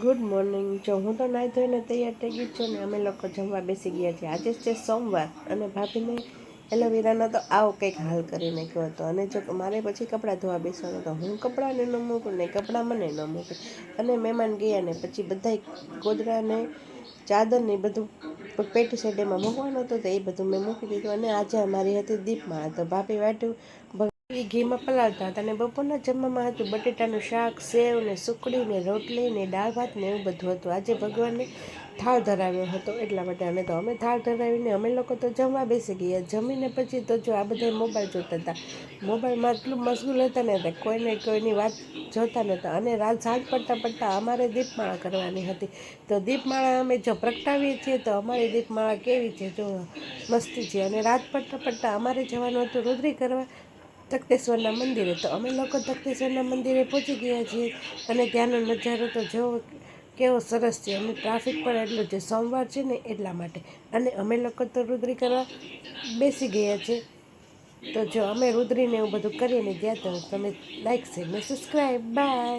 Good morning જો હું તો નાહી ધોઈને તૈયાર થઈ ગઈ છું ને અમે લોકો જમવા બેસી ગયા છીએ. આજે છે સોમવાર અને ભાભીને એલોવેરાનો તો આવો કંઈક હાલ કરી નાખ્યો હતો. અને જો મારે પછી કપડાં ધોવા બેસવાનું તો હું કપડાંને ન મૂકું ને કપડાં મને ન મૂકું. અને મહેમાન ગયા ને પછી બધાય ગોદરાને ચાદર ને બધું પેટી સાઈડ મૂકવાનું હતું તો એ બધું મેં મૂકી દીધું. અને આજે અમારી હતી દીપમાં. તો ભાભી વાટ્યું એ ઘીમાં પલાળતા હતા અને બપોરના જમવામાં હતું. બટેટાનું શાક, સેવ ને સુકડી ને રોટલી ને દાળ ભાત ને એવું બધું હતું. આજે ભગવાનને થાળ ધરાવ્યો હતો એટલા માટે અમે તો, અમે થાળ ધરાવીને અમે લોકો તો જમવા બેસી ગયા. જમીને પછી તો જો આ બધા મોબાઈલ જોતા હતા. મોબાઈલમાં એટલું મશગુલ હતા ને હતા કોઈને કોઈની વાત જોતા નહોતા. અને રાત સાંજ પડતા પડતા અમારે દીપમાળા કરવાની હતી. તો દીપમાળા અમે જો પ્રગટાવીએ છીએ તો અમારી દીપમાળા કેવી છે? જો મસ્તી છે. અને રાત પડતા પડતા અમારે જવાનું હતું રુદ્રી કરવા. તખતેશ્વરના મંદિરે. તો અમે લોકો તખતેશ્વરના મંદિરે પહોંચી ગયા છીએ અને ત્યાંનો નજારો તો જોવો કેવો સરસ છે. અને ટ્રાફિક પણ એટલું છે. સોમવાર છે ને એટલા માટે. અને અમે લોકો તો રુદ્રી કરવા બેસી ગયા છે તો જો અમે રુદ્રીને એવું બધું કરીએ ને ગયા તો તમે લાઈક છે ને સબસ્ક્રાઈબ બાય